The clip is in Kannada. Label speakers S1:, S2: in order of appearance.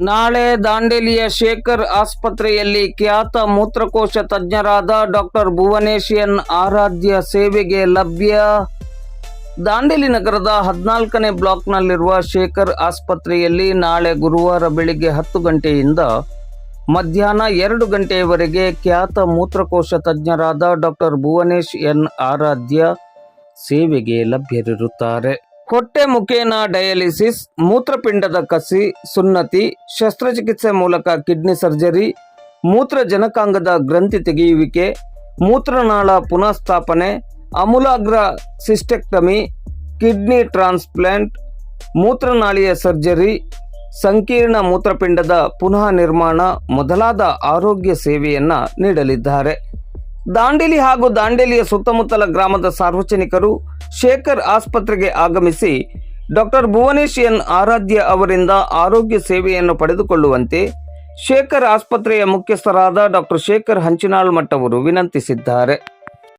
S1: ನಾಳೆ ದಾಂಡೇಲಿಯ ಶೇಖರ್ ಆಸ್ಪತ್ರೆಯಲ್ಲಿ ಖ್ಯಾತ ಮೂತ್ರಕೋಶ ತಜ್ಞರಾದ ಡಾಕ್ಟರ್ ಭುವನೇಶ್ ಎನ್ ಆರಾಧ್ಯ ಸೇವೆಗೆ ಲಭ್ಯ. ದಾಂಡೇಲಿ ನಗರದ ಹದಿನಾಲ್ಕನೇ ಬ್ಲಾಕ್ನಲ್ಲಿರುವ ಶೇಖರ್ ಆಸ್ಪತ್ರೆಯಲ್ಲಿ ನಾಳೆ ಗುರುವಾರ ಬೆಳಿಗ್ಗೆ ಹತ್ತು ಗಂಟೆಯಿಂದ ಮಧ್ಯಾಹ್ನ ಎರಡು ಗಂಟೆಯವರೆಗೆ ಖ್ಯಾತ ಮೂತ್ರಕೋಶ ತಜ್ಞರಾದ ಡಾಕ್ಟರ್ ಭುವನೇಶ್ ಎನ್ ಆರಾಧ್ಯ ಸೇವೆಗೆ ಲಭ್ಯರಿರುತ್ತಾರೆ. ಹೊಟ್ಟೆ ಮುಖೇನ ಡಯಾಲಿಸಿಸ್, ಮೂತ್ರಪಿಂಡದ ಕಸಿ, ಸುನ್ನತಿ, ಶಸ್ತ್ರಚಿಕಿತ್ಸೆ ಮೂಲಕ ಕಿಡ್ನಿ ಸರ್ಜರಿ ಮೂತ್ರ ಜನಕಾಂಗದ ಗ್ರಂಥಿ ತೆಗೆಯುವಿಕೆ, ಮೂತ್ರನಾಳ ಪುನಃಸ್ಥಾಪನೆ, ಅಮೂಲಾಗ್ರ ಸಿಸ್ಟೆಕ್ಟಮಿ, ಕಿಡ್ನಿ ಟ್ರಾನ್ಸ್ಪ್ಲಾಂಟ್, ಮೂತ್ರನಾಳಿಯ ಸರ್ಜರಿ, ಸಂಕೀರ್ಣ ಮೂತ್ರಪಿಂಡದ ಪುನಃ ನಿರ್ಮಾಣ ಮೊದಲಾದ ಆರೋಗ್ಯ ಸೇವೆಯನ್ನು ನೀಡಲಿದ್ದಾರೆ. ದಾಂಡೇಲಿ ಹಾಗೂ ದಾಂಡೇಲಿಯ ಸುತ್ತಮುತ್ತಲ ಗ್ರಾಮದ ಸಾರ್ವಜನಿಕರು ಶೇಖರ್ ಆಸ್ಪತ್ರೆಗೆ ಆಗಮಿಸಿ ಡಾಕ್ಟರ್ ಭುವನೇಶ್ ಎನ್ ಆರಾಧ್ಯ ಅವರಿಂದ ಆರೋಗ್ಯ ಸೇವೆಯನ್ನು ಪಡೆದುಕೊಳ್ಳುವಂತೆ ಶೇಖರ್ ಆಸ್ಪತ್ರೆಯ ಮುಖ್ಯಸ್ಥರಾದ ಡಾಕ್ಟರ್ ಶೇಖರ್ ಹಂಚಿನಾಳ್ ಮಠವರು ವಿನಂತಿಸಿದ್ದಾರೆ.